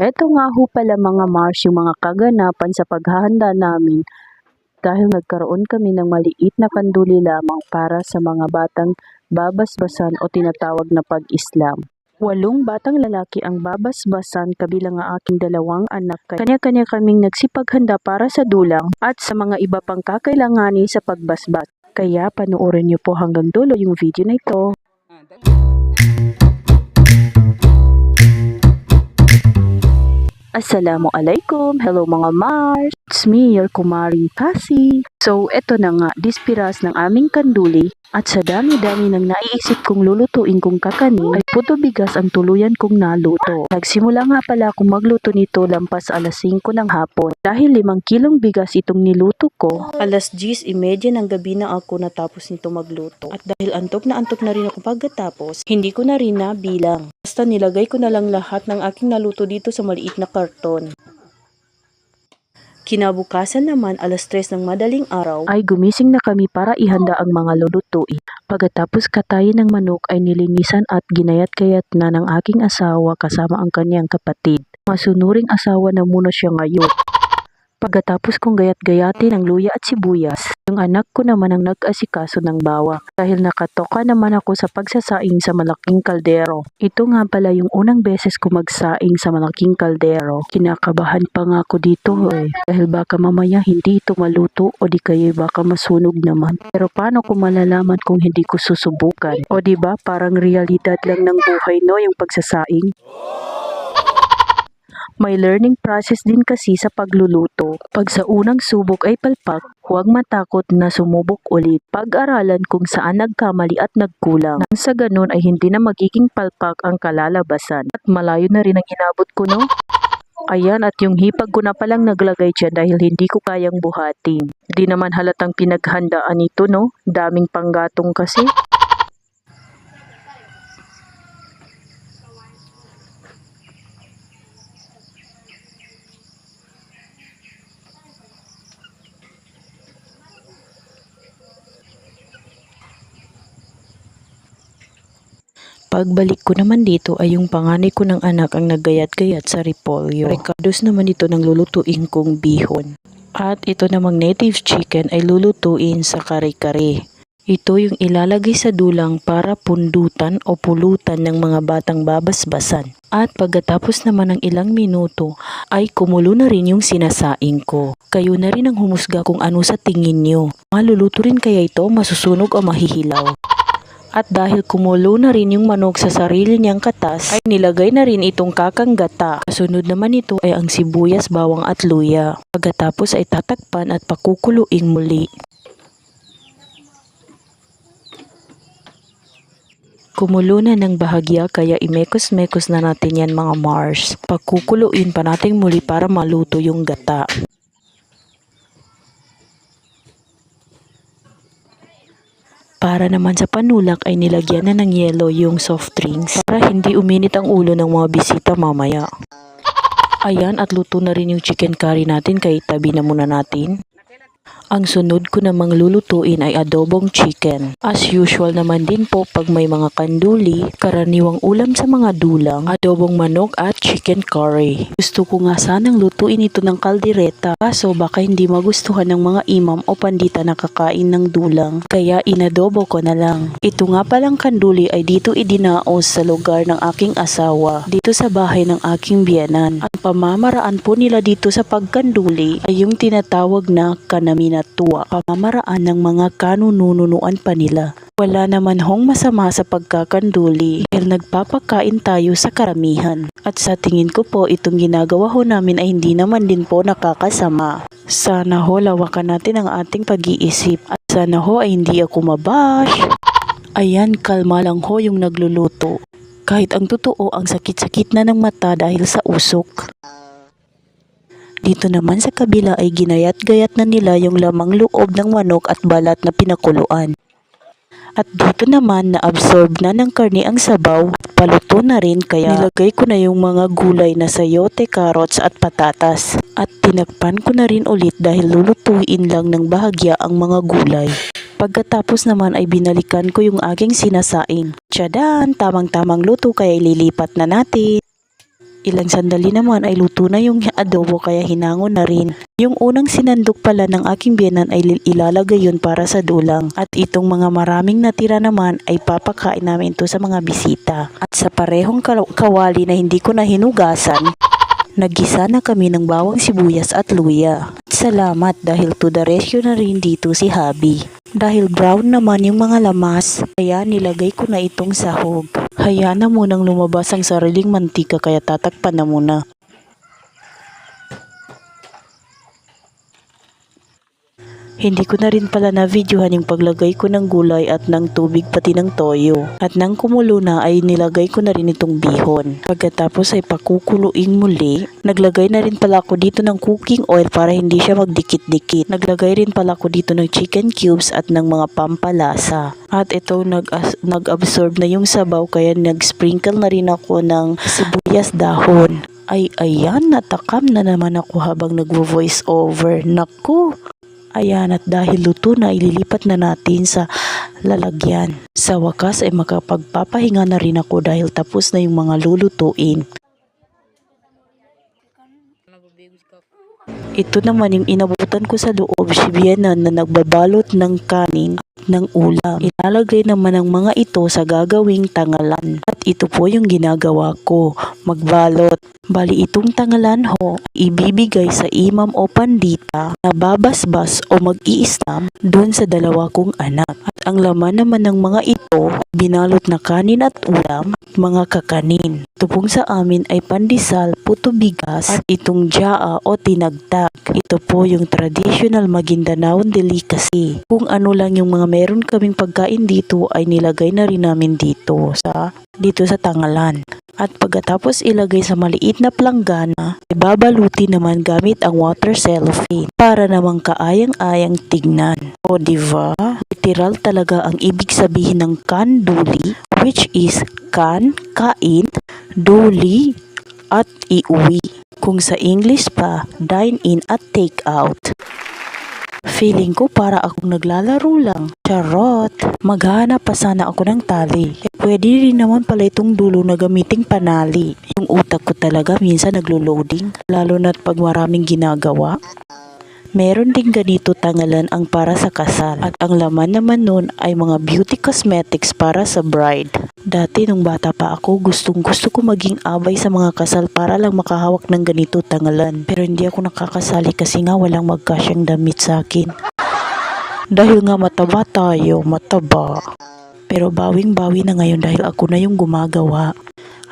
Eto nga ho pala mga Mars yung mga kaganapan sa paghahanda namin dahil nagkaroon kami ng maliit na kanduli lamang para sa mga batang babasbasan o tinatawag na pag-Islam. Walong batang lalaki ang babasbasan kabilang ang aking dalawang anak. Kanya-kanya kaming nagsipaghanda para sa dulang at sa mga iba pang kakailanganin sa pagbasbas. Kaya panoorin niyo po hanggang dulo yung video na ito. Assalamualaikum! Hello mga Mars! It's me, your kumaring Kasi. So, eto na nga, dispiras ng aming kanduli at sa dami-dami ng naiisip kong lulutuin kong kakanin ay puto bigas ang tuluyan kong naluto. Nagsimula nga pala akong magluto nito lampas alas 5 ng hapon. Dahil limang kilong bigas itong niluto ko, alas 10.30 ng gabi na ako natapos nito magluto. At dahil antok na antok na rin ako pagkatapos, hindi ko na rin nabilang. Basta nilagay ko na lang lahat ng aking naluto dito sa maliit na karton. Kinabukasan naman alas 3 ng madaling araw ay gumising na kami para ihanda ang mga lulutuin. Pagkatapos katayin ng manok ay nilinisan at ginayat-gayat na ng aking asawa kasama ang kanyang kapatid. Masunuring asawa na muna siya ngayon. Pagkatapos kong gayat-gayatin ng luya at sibuyas, yung anak ko naman ang nag-asikaso ng bawang dahil nakatoka naman ako sa pagsasaing sa malaking kaldero. Ito nga pala yung unang beses ko magsaing sa malaking kaldero. Kinakabahan pa nga ako dito eh dahil baka mamaya hindi ito maluto o di kaya baka masunog naman. Pero paano ko malalaman kung hindi ko susubukan? O di ba parang realidad lang ng buhay no yung pagsasaing? May learning process din kasi sa pagluluto. Pag sa unang subok ay palpak, huwag matakot na sumubok ulit. Pag-aralan kung saan nagkamali at nagkulang. Nang sa ganun ay hindi na magiging palpak ang kalalabasan. At malayo na rin ang inabot ko no? Ayan at yung hipag ko na palang naglagay dyan dahil hindi ko kayang buhatin. Di naman halatang pinaghandaan ito no? Daming panggatong kasi. Pagbalik ko naman dito ay yung panganay ko ng anak ang naggayat-gayat sa repolyo. Ricardos naman ito ng lulutuin kong bihon. At ito namang native chicken ay lulutuin sa kare-kare. Ito yung ilalagay sa dulang para pundutan o pulutan ng mga batang babasbasan. At pagkatapos naman ng ilang minuto ay kumulo na rin yung sinasaing ko. Kayo na rin ang humusga kung ano sa tingin nyo. Maluluto rin kaya ito masusunog o mahihilaw. At dahil kumulo na rin yung manok sa sarili niyang katas, ay nilagay na rin itong kakang gata. Kasunod naman ito ay ang sibuyas, bawang at luya. Pagkatapos ay tatakpan at pakukuluing muli. Kumulo na ng bahagya kaya imekos-mekos na natin yan mga Mars. Pagkukuluin pa natin muli para maluto yung gata. Para naman sa panulak ay nilagyan na ng yelo yung soft drinks para hindi uminit ang ulo ng mga bisita mamaya. Ayan at luto na rin yung chicken curry natin kaya tabi na muna natin. Ang sunod ko namang lulutuin ay adobong chicken. As usual naman din po pag may mga kanduli, karaniwang ulam sa mga dulang, adobong manok at chicken curry. Gusto ko nga sanang lutuin ito ng kaldereta kaso baka hindi magustuhan ng mga imam o pandita na kakain ng dulang. Kaya inadobo ko na lang. Ito nga palang kanduli ay dito idinaos sa lugar ng aking asawa, dito sa bahay ng aking biyanan. Ang pamamaraan po nila dito sa pagkanduli ay yung tinatawag na kanaminatua, pamamaraan ng mga kanununuan pa nila. Wala naman hong masama sa pagkakanduli dahil nagpapakain tayo sa karamihan. At sa tingin ko po itong ginagawa ho namin ay hindi naman din po nakakasama. Sana ho lawakan natin ang ating pag-iisip at sana ho ay hindi ako mabash. Ayan, kalma lang ho yung nagluluto. Kahit ang totoo ang sakit-sakit na ng mata dahil sa usok. Dito naman sa kabila ay ginayat-gayat na nila yung lamang loob ng manok at balat na pinakuluan. At dito naman na-absorb na ng karne ang sabaw at paluto na rin kaya nilagay ko na yung mga gulay na sayote, carrots at patatas. At tinakpan ko na rin ulit dahil lulutuin lang ng bahagya ang mga gulay. Pagkatapos naman ay binalikan ko yung aking sinasaing. Tsadan! Tamang-tamang luto kaya ililipat na natin. Ilang sandali naman ay luto na yung adobo kaya hinangon na rin. Yung unang sinandok pala ng aking biyanan ay ilalagay yun para sa dulang. At itong mga maraming natira naman ay papakain namin to sa mga bisita. At sa parehong ka- kawali na hindi ko na hinugasan, Nagisa na kami ng bawang sibuyas at luya. Salamat dahil to the rescue na rin dito si Habi. Dahil brown naman yung mga lamas, kaya nilagay ko na itong sahog. Hayaan na munang lumabas ang sariling mantika kaya tatakpan na muna. Hindi ko na rin pala na-videohan yung paglagay ko ng gulay at ng tubig pati ng toyo. At nang kumulo na ay nilagay ko na rin itong bihon. Pagkatapos ay pakukuluin muli, naglagay na rin pala ako dito ng cooking oil para hindi siya magdikit-dikit. Naglagay rin pala ako dito ng chicken cubes at ng mga pampalasa. At ito nag nag-absorb na yung sabaw kaya nag-sprinkle na rin ako ng sibuyas dahon. Ay ayan, natakam na naman ako habang nagvo-voice over. Naku, Ayan at dahil luto na ililipat na natin sa lalagyan. Sa wakas ay makapagpapahinga na rin ako dahil tapos na yung mga lulutuin. Ito naman yung inabutan ko sa loob si Vienna na nagbabalot ng kanin ng ulam. Ilalagay naman ang mga ito sa gagawing tangalan. At ito po yung ginagawa ko, magbalot. Bali itong tangalan ho, ibibigay sa imam o pandita na babasbas o mag-iislam doon sa dalawa kong anak. Ang laman naman ng mga ito, binalot na kanin at ulam mga kakanin. Ito pong sa amin ay pandesal, puto bigas at itong jaa o tinagtag. Ito po yung traditional Maguindanaon delicacy. Kung ano lang yung mga meron kaming pagkain dito ay nilagay na rin namin dito sa dito sa tangalan. At pagkatapos ilagay sa maliit na planggana, ibabaluti naman gamit ang water cellophane para namang kaayang-ayang tignan. O diba? Literal talaga ang ibig sabihin ng kanduli which is kan, kain, duli, at iuwi. Kung sa English pa, dine in at take out. Feeling ko para akong naglalaro lang. Charot! Maghanap pa sana ako ng tali. Eh, pwede rin naman pala itong dulo na gamiting panali. Yung utak ko talaga minsan naglo-loading. Lalo na't pag maraming ginagawa. Meron din ganito tangalan ang para sa kasal. At ang laman naman nun ay mga beauty cosmetics para sa bride. Dati nung bata pa ako, gustong gusto ko maging abay sa mga kasal para lang makahawak ng ganito tangalan. Pero hindi ako nakakasali kasi nga walang magkasyang damit sa akin. Dahil nga mataba tayo, mataba. Pero bawing-bawi na ngayon dahil ako na yung gumagawa.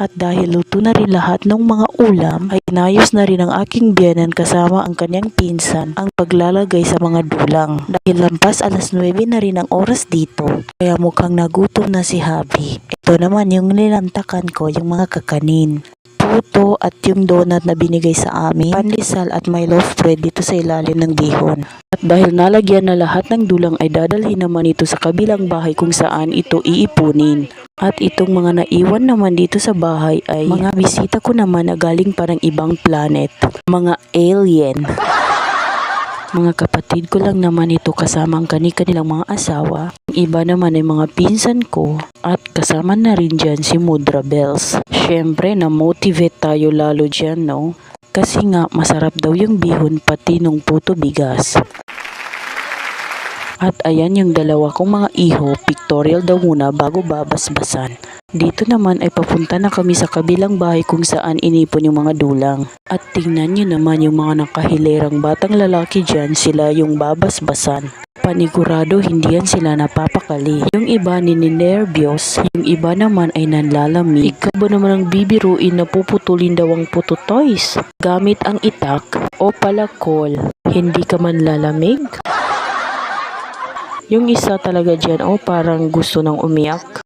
At dahil luto na rin lahat ng mga ulam, ay inayos na rin ang aking biyanan kasama ang kanyang pinsan ang paglalagay sa mga dulang. Dahil lampas alas 9 na rin ang oras dito, kaya mukhang nagutom na si Habi. Ito naman yung nilantakan ko, yung mga kakanin puto at yung donut na binigay sa amin, pandesal at my loaf bread dito sa ilalim ng bihon. At dahil nalagyan na lahat ng dulang ay dadalhin naman ito sa kabilang bahay kung saan ito iipunin. At itong mga naiwan naman dito sa bahay ay mga bisita ko naman na galing parang ibang planet. Mga alien. Mga kapatid ko lang naman ito kasama ang kani-kanilang mga asawa. Ang iba naman ay mga pinsan ko at kasama na rin dyan si Mudra Bells. Siyempre, na-motivate tayo lalo dyan, no? Kasi nga, masarap daw yung bihon pati nung puto bigas. At ayan yung dalawa kong mga iho, pictorial daw muna bago babasbasan. Dito naman ay papunta na kami sa kabilang bahay kung saan inipon yung mga dulang. At tingnan nyo naman yung mga nakahilerang batang lalaki dyan, sila yung babasbasan. Panigurado hindi yan sila napapakali. Yung iba nininervyos, yung iba naman ay nanlalamig. Ikaw ba naman ang bibiruin na puputulin daw ang puto toys? Gamit ang itak o palakol, hindi ka man lalamig? Yung isa talaga dyan, oh parang gusto nang umiyak.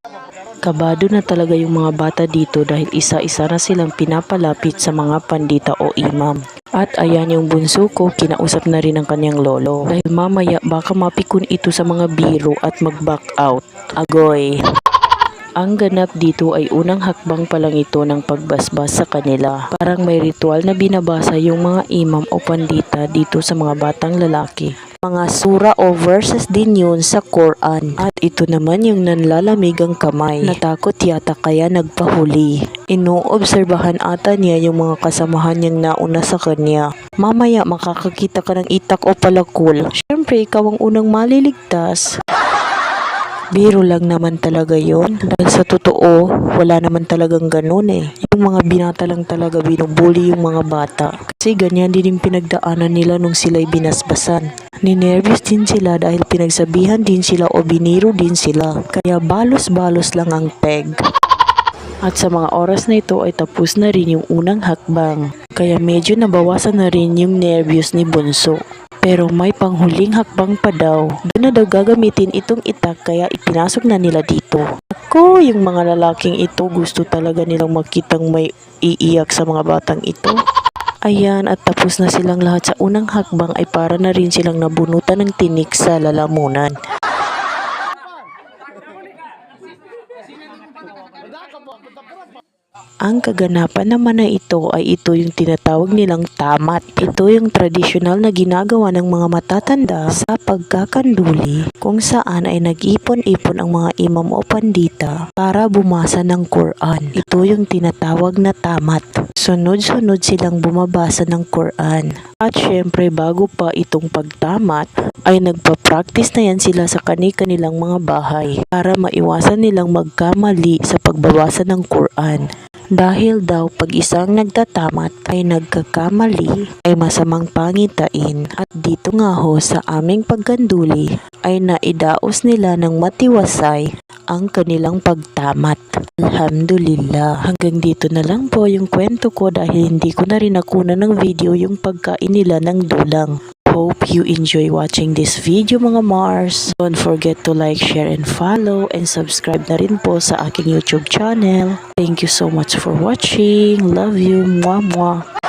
Kabado na talaga yung mga bata dito dahil isa-isa na silang pinapalapit sa mga pandita o imam. At ayan yung bunso ko, kinausap na rin ng kanyang lolo. Dahil mamaya baka mapikon ito sa mga biro at mag-back out. Agoy! Ang ganap dito ay unang hakbang pa lang ito ng pagbasbas sa kanila. Parang may ritual na binabasa yung mga imam o pandita dito sa mga batang lalaki. Mga sura o verses din yun sa Quran. At ito naman yung nanlalamigang kamay. Natakot yata kaya nagpahuli. Inoobserbahan ata niya yung mga kasamahan niyang nauna sa kanya. Mamaya makakakita ka ng itak o palakul. Siyempre, ikaw ang unang maliligtas. Biro lang naman talaga yon Dahil sa totoo, wala naman talagang ganun eh. Yung mga binata lang talaga binubuli yung mga bata. Kasi ganyan din yung pinagdaanan nila nung sila'y binasbasan. Ninervous din sila dahil pinagsabihan din sila o biniro din sila. Kaya balos-balos lang ang peg. At sa mga oras na ito ay tapos na rin yung unang hakbang. Kaya medyo nabawasan na rin yung nervyos ni Bunso. Pero may panghuling hakbang pa daw. Doon na daw gagamitin itong itak kaya ipinasok na nila dito. Ako, yung mga lalaking ito gusto talaga nilang makitang may iiyak sa mga batang ito. Ayan, at tapos na silang lahat sa unang hakbang ay para na rin silang nabunutan ng tinik sa lalamunan. Ang kaganapan naman na ito ay ito yung tinatawag nilang tamat. Ito yung tradisyonal na ginagawa ng mga matatanda sa pagkakanduli kung saan ay nag-ipon-ipon ang mga imam o pandita para bumasa ng Quran. Ito yung tinatawag na tamat. Sunod-sunod silang bumabasa ng Quran. At syempre bago pa itong pagtamat ay nagpa-practice na yan sila sa kani-kanilang mga bahay para maiwasan nilang magkamali sa pagbabasa ng Quran. Dahil daw pag isang nagtatamat ay nagkakamali ay masamang pangitain at dito nga ho sa aming pagkanduli ay naidaos nila ng matiwasay ang kanilang pagtamat. Alhamdulillah. Hanggang dito na lang po yung kwento ko dahil hindi ko na rin nakunan ng video yung pagkain nila ng dulang. Hope you enjoy watching this video mga Mars. Don't forget to like, share, and follow and subscribe na rin po sa aking YouTube channel. Thank you so much for watching. Love you. Mwah mwah.